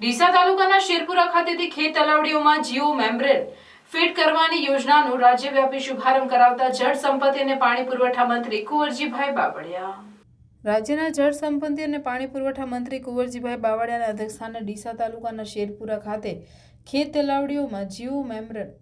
ડીસા તાલુકાના શેરપુરા ખાતેથી ખેત તલાવડીઓમાં જીઓ મેમ્બ્રેન ફિટ કરવાની યોજનાનો રાજ્યવ્યાપી શુભારંભ કરાવતા જળ સંપત્તિ અને પાણી પુરવઠા મંત્રી કુંવરજીભાઈ બાબડિયા રાજ્યના જળ સંપત્તિ અને પાણી પુરવઠા મંત્રી કુંવરજીભાઈ બાવળિયાના અધ્યક્ષસ્થાને ડીસા તાલુકાના શેરપુરા ખાતે ખેત તલાવડીઓમાં જીઓ મેમ્બ્રેન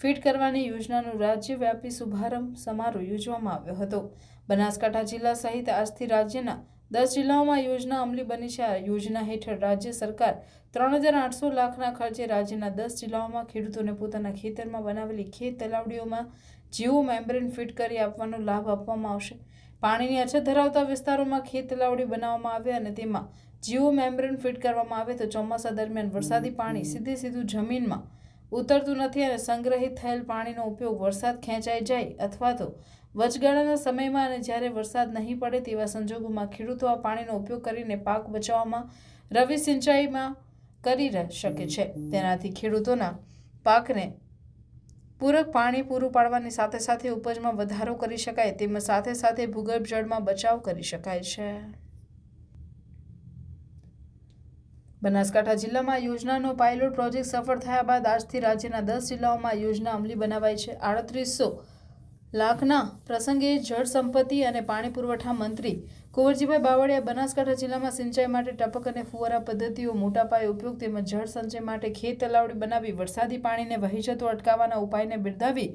ફિટ કરવાની યોજનાનો રાજ્યવ્યાપી શુભારંભ સમારોહ યોજવામાં આવ્યો હતો. બનાસકાંઠા જિલ્લા સહિત આજથી રાજ્યના દસ જિલ્લાઓમાં યોજના અમલી બની છે. આ યોજના હેઠળ રાજ્ય સરકાર ત્રણ હજાર આઠસો લાખના ખર્ચે રાજ્યના દસ જિલ્લાઓમાં ખેડૂતોને પોતાના ખેતરમાં બનાવેલી ખેત તલાવડીઓમાં જીઓ મેમ્બ્રેન ફિટ કરી આપવાનો લાભ આપવામાં આવશે. પાણીની અછત ધરાવતા વિસ્તારોમાં ખેત તલાવડી બનાવવામાં આવે અને તેમાં જીઓ મેમ્બ્રેન ફિટ કરવામાં આવે તો ચોમાસા દરમિયાન વરસાદી પાણી સીધે સીધું જમીનમાં ઉતરતું નથી અને સંગ્રહિત થયેલ પાણીનો ઉપયોગ વરસાદ ખેંચાઈ જાય અથવા તો વચગાળાના સમયમાં અને જ્યારે વરસાદ નહીં પડે તેવા સંજોગોમાં ખેડૂતો આ પાણીનો ઉપયોગ કરીને પાક બચાવવામાં રવિ સિંચાઈમાં કરી શકે છે. તેનાથી ખેડૂતોના પાકને પૂરક પાણી પૂરું પાડવાની સાથે સાથે ઉપજમાં વધારો કરી શકાય તેમજ સાથે સાથે ભૂગર્ભ જળમાં બચાવ કરી શકાય છે. બનાસકાંઠા જિલ્લામાં યોજનાનો પાયલોટ પ્રોજેક્ટ સફળ થયા બાદ આજથી રાજ્યના દસ જિલ્લાઓમાં યોજના અમલી બનાવાઈ છે. આડત્રીસો લાખના પ્રસંગે જળ સંપત્તિ અને પાણી પુરવઠા મંત્રી કુંવરજીભાઈ બાવળિયા બનાસકાંઠા જિલ્લામાં સિંચાઈ માટે ટપક અને ફુવારા પદ્ધતિઓ મોટા પાયે ઉપયોગ તેમજ જળ સંચય માટે ખેત તલાવડી બનાવી વરસાદી પાણીને વહી જતો અટકાવવાના ઉપાયને બિરદાવી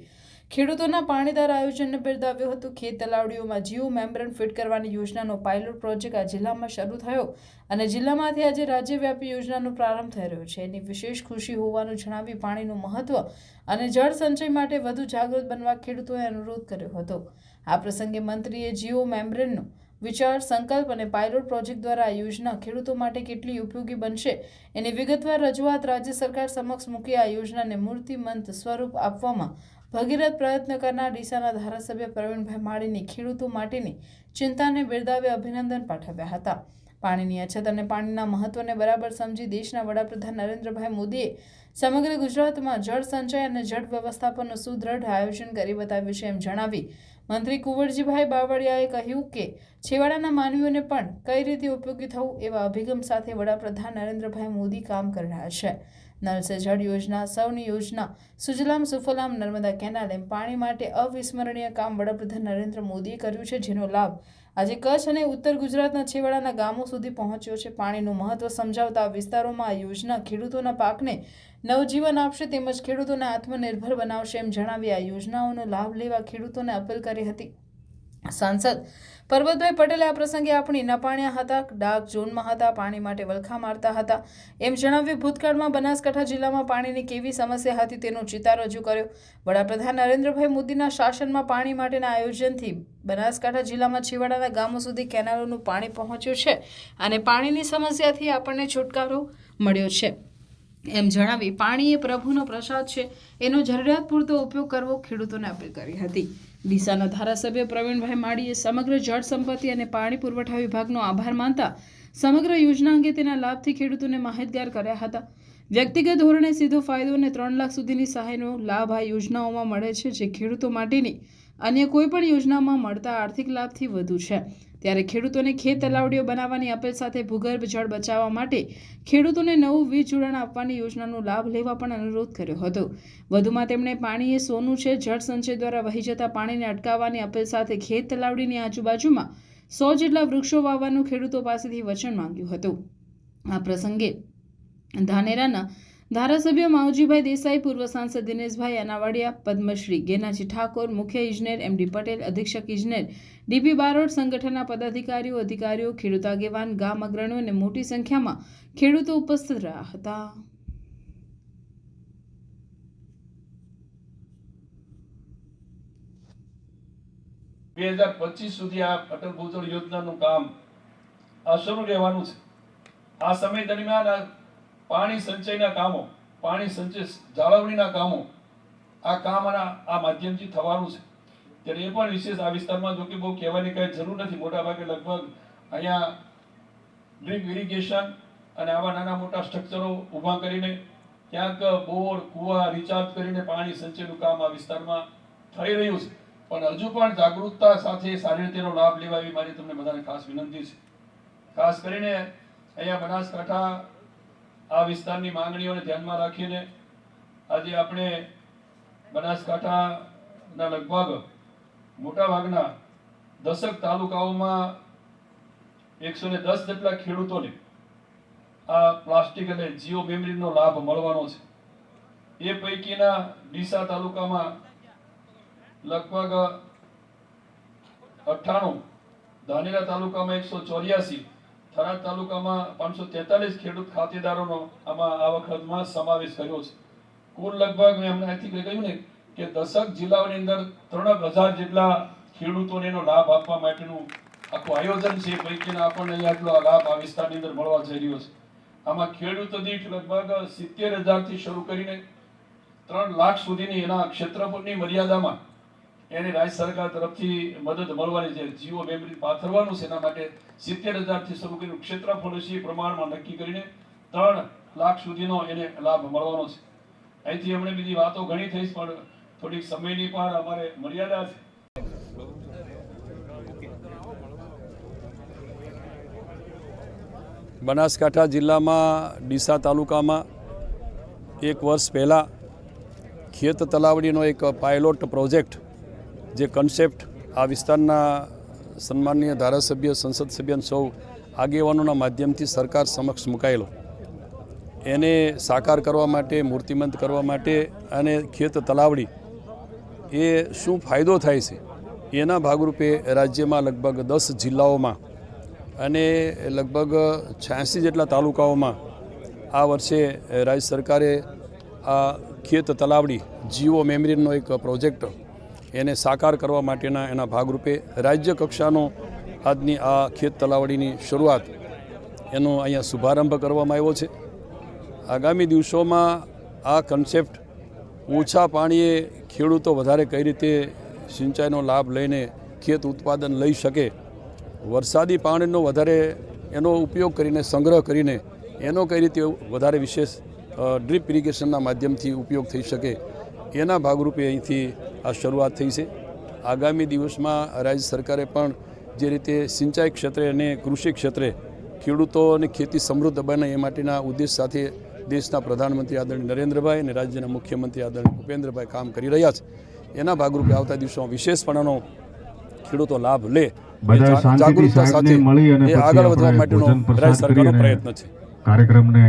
ખેડૂતોના પાણીદાર આયોજનને બિરદાવ્યું હતું. ખેત તલાવડીઓમાં જીઓ મેમ્બ્રેન ફિટ કરવાની યોજનાનો પાયલોટ પ્રોજેક્ટ આ જિલ્લામાં શરૂ થયો અને જિલ્લામાંથી આજે રાજ્યવ્યાપી યોજનાનો પ્રારંભ થઈ રહ્યો છે. એની વિશેષ ખુશી હોવાનું જણાવી પાણીનું મહત્વ અને જળ સંચય માટે વધુ જાગૃત બનવા ખેડૂતોએ અનુરોધ કર્યો હતો. આ પ્રસંગે મંત્રીએ જીઓ મેમ્બ્રેનનો વિચાર, સંકલ્પ અને પાયલોટ પ્રોજેક્ટ દ્વારા આ યોજના ખેડૂતો માટે કેટલી ઉપયોગી બનશે એની વિગતવાર રજૂઆત રાજ્ય સરકાર સમક્ષ મૂકી આ યોજનાને મૂર્તિમંત સ્વરૂપ આપવામાં ભગીરથ પ્રયત્ન કરનાર ડીસાના ધારાસભ્ય પ્રવીણભાઈ માળીની ખેડૂતો માટેની ચિંતાને બિરદાવી અભિનંદન પાઠવ્યા હતા. પાણીની અછત અને પાણીના મહત્વને બરાબર સમજી દેશના વડાપ્રધાન નરેન્દ્રભાઈ મોદીએ સમગ્ર ગુજરાતમાં જળ સંચય અને જળ વ્યવસ્થાપનનું સુદૃઢ આયોજન કરી બતાવ્યું છે એમ જણાવી મંત્રી કુંવરજીભાઈ બાવળિયાએ કહ્યું કે છેવાડાના માનવીઓને પણ કઈ રીતે ઉપયોગી થવું એવા અભિગમ સાથે વડાપ્રધાન નરેન્દ્રભાઈ મોદી કામ કરી રહ્યા છે. નળ સે જળ યોજના સૌની યોજના, સુજલામ સુફલામ નર્મદા કેનાલ એમ પાણી માટે અવિસ્મરણીય કામ વડાપ્રધાન નરેન્દ્ર મોદીએ કર્યું છે, જેનો લાભ આજે કચ્છ અને ઉત્તર ગુજરાતના છેવાડાના ગામો સુધી પહોંચ્યો છે. પાણીનું મહત્વ સમજાવતા વિસ્તારોમાં આ યોજના ખેડૂતોના પાકને નવજીવન આપશે તેમજ ખેડૂતોને આત્મનિર્ભર બનાવશે એમ જણાવી આ યોજનાઓનો લાભ લેવા ખેડૂતોને અપીલ કરી હતી. સાંસદ પરબતભાઈ પટેલે આ પ્રસંગે આપણી નપાણ્યા હતા. ડાર્ક ઝોનમાં હતા, પાણી માટે વલખા મારતા હતા. એમ જણાવ્યું, ભૂતકાળમાં બનાસકાંઠા જિલ્લામાં પાણીની કેવી સમસ્યા હતી તેનો ચિતાર રજૂ કર્યો. વડાપ્રધાન નરેન્દ્રભાઈ મોદીના શાસનમાં પાણી માટેના આયોજનથી બનાસકાંઠા જિલ્લામાં છેવાડાના ગામો સુધી કેનાલોનું પાણી પહોંચ્યું છે અને પાણીની સમસ્યાથી આપણને છુટકારો મળ્યો છે. એમ જણાવી, પાણી એ પ્રભુનો પ્રસાદ છે. એનો જરૂરિયાત પૂરતો ઉપયોગ કરવો ખેડૂતોને અપીલ કરી હતી. ડીસાના ધારાસભ્ય પ્રવીણભાઈ માળીએ સમગ્ર જળ સંપત્તિ અને પાણી પુરવઠા વિભાગનો આભાર માનતા સમગ્ર યોજના અંગે તેના લાભથી ખેડૂતોને માહિતગાર કર્યા હતા. વ્યક્તિગત ધોરણે સીધો ફાયદો અને ત્રણ લાખ સુધીની સહાયનો લાભ આ યોજનાઓમાં મળે છે, જે ખેડૂતો માટેની અન્ય કોઈ પણ યોજનામાં મળતા આર્થિક લાભથી વધુ છે. ત્યારે ખેડૂતોને ખેત તલાવડીઓ બનાવવાની અપીલ સાથે ભૂગર્ભ જળ બચાવવા માટે ખેડૂતોને નવું વીજ જોડાણ આપવાની યોજનાનો લાભ લેવા પણ અનુરોધ કર્યો હતો. વધુમાં તેમણે પાણી એ સોનું છે, જળ સંચય દ્વારા વહી જતા પાણીને અટકાવવાની અપીલ સાથે ખેત તલાવડીની આજુબાજુમાં સો જેટલા વૃક્ષો વાવવાનું ખેડૂતો પાસેથી વચન માંગ્યું હતું. આ પ્રસંગે ધાનેરાના ધારાસભ્ય માવજીભાઈ દેસાઈ, પૂર્વ સાંસદ દિનેશભાઈ અનાવાડિયા, પદ્મશ્રી ગેનાજી ઠાકોર, મુખ્ય ઇજનેર એમડી પટેલ, અધિક્ષક ઇજનેર ડીપી બારોટ સંગઠનના પદાધિકારીઓ, અધિકારીઓ, ખેડૂત આગેવાન, ગામ અગ્રણીઓ અને મોટી સંખ્યામાં ખેડૂતો ઉપસ્થિત રહ્યા હતા. બે હજાર પચીસ સુધી આ અટલ ભૂજળ યોજનાનું કામ શરૂ રહેવાનું છે. આ સમય દરમિયાન પાણી સંચયના કામો, પાણી સંચય જાળવણીના કામો, આ કામ આ માધ્યમથી થવાનું છે. ત્યારે એ પણ વિશેષ આ વિસ્તારમાં જો કે બહુ કહેવાની કાંઈ જરૂર નથી. મોટા ભાગે લગભગ અહીંયા ડ્રીપ ઇરિગેશન અને આવા નાના મોટા સ્ટ્રક્ચરો ઊભા કરીને ક્યાંક બોર, કુવા રિચાર્જ કરીને પાણી સંચયનું કામ આ વિસ્તારમાં થઈ રહ્યું છે. પણ હજુ પણ જાગૃતતા સાથે સારી રીતેનો લાભ લેવા એવી મારી તમને બધાને ખાસ વિનંતી છે. ખાસ કરીને અહીંયા બનાસકાંઠા આ વિસ્તારની માંગણીઓને ધ્યાનમાં રાખીને આજે આપણે બનાસકાંઠાના લગભગ મોટાભાગના દસક તાલુકાઓમાં એકસો ને દસ જેટલા ખેડૂતોને આ પ્લાસ્ટિક અને જીઓ મેમરીનો લાભ મળવાનો છે. એ પૈકીના ડીસા તાલુકામાં લગભગ અઠ્ઠાણું ધાનેરા તાલુકામાં એકસો ચોર્યાસી થરાદ તાલુકામાં પાંચસો તેતાલીસ ખેડૂત ખાતેદારોનો આમાં આ વખતમાં સમાવેશ કર્યો છે. કુલ લગભગ મેં હમણાં અહીંથી કહ્યું ને કે દશક જિલ્લાઓની અંદર ત્રણ હજાર જેટલા ખેડૂતોને એનો લાભ આપવા માટેનું આખું આયોજન છે, પૈકીના આપણને આટલો લાભ આ વિસ્તારની અંદર મળવા જઈ રહ્યો છે. આમાં ખેડૂતો દીઠ લગભગ સિત્તેર હજારથી શરૂ કરીને ત્રણ લાખ સુધીની એના ક્ષેત્રફળની મર્યાદામાં એને રાજ્ય સરકાર તરફથી મદદ મળવાની છે. જીઓ મેમરી પાથરવાનું છે. એના માટે સિત્તેર હજારથી શરૂ કરીને ક્ષેત્રફળ છે પ્રમાણમાં નક્કી કરીને ત્રણ લાખ સુધીનો એને લાભ મળવાનો છે. અહીંથી હમણાં બીજી વાતો ઘણી થઈ પણ થોડીક સમયની પણ અમારે મર્યાદા છે. બનાસકાંઠા જિલ્લામાં ડીસા તાલુકામાં એક વર્ષ પહેલાં ખેત તલાવડીનો એક પાયલોટ પ્રોજેક્ટ જે કન્સેપ્ટ આ વિસ્તારના સન્માનીય ધારાસભ્ય, સંસદ સભ્ય સૌ આગેવાનોના માધ્યમથી સરકાર સમક્ષ મુકાયેલો. એને સાકાર કરવા માટે, મૂર્તિમંત કરવા માટે અને ખેત તલાવડી એ શું ફાયદો થાય છે? એના ભાગરૂપે રાજ્યમાં લગભગ દસ જિલ્લાઓમાં અને લગભગ છ્યાસી જેટલા તાલુકાઓમાં આ વર્ષે રાજ્ય સરકારે આ ખેત તલાવડી જીઓ મેમરીનો એક પ્રોજેક્ટ એને સાકાર કરવા માટેના એના ભાગરૂપે રાજ્ય કક્ષાનો આજની આ ખેત તલાવડીની શરૂઆત એનો અહીંયા શુભારંભ કરવામાં આવ્યો છે. આગામી દિવસોમાં આ કન્સેપ્ટ ઓછા પાણીએ ખેડૂતો વધારે કઈ રીતે સિંચાઈનો લાભ લઈને ખેત ઉત્પાદન લઈ શકે, વરસાદી પાણીનો વધારે એનો ઉપયોગ કરીને, સંગ્રહ કરીને એનો કઈ રીતે વધારે વિશેષ ડ્રીપ ઇરિગેશનના માધ્યમથી ઉપયોગ થઈ શકે એના ભાગરૂપે અહીંથી આ શરૂઆત થઈ છે. આગામી દિવસમાં રાજ્ય સરકારે પણ જે રીતે સિંચાઈ ક્ષેત્રે અને કૃષિ ક્ષેત્રે ખેડૂતો અને ખેતી સમૃદ્ધ બને એ માટેના ઉદ્દેશ સાથે દેશના પ્રધાનમંત્રી આદરણીય નરેન્દ્રભાઈ અને રાજ્યના મુખ્યમંત્રી આદરણીય ભૂપેન્દ્રભાઈ કામ કરી રહ્યા છે. એના ભાગરૂપે આવતા દિવસોમાં વિશેષપણાનો ખેડૂતો લાભ લે. જાગૃતતા સાથે એ આગળ વધવા માટેનો રાજ્ય સરકારનો પ્રયત્ન છે. કાર્યક્રમને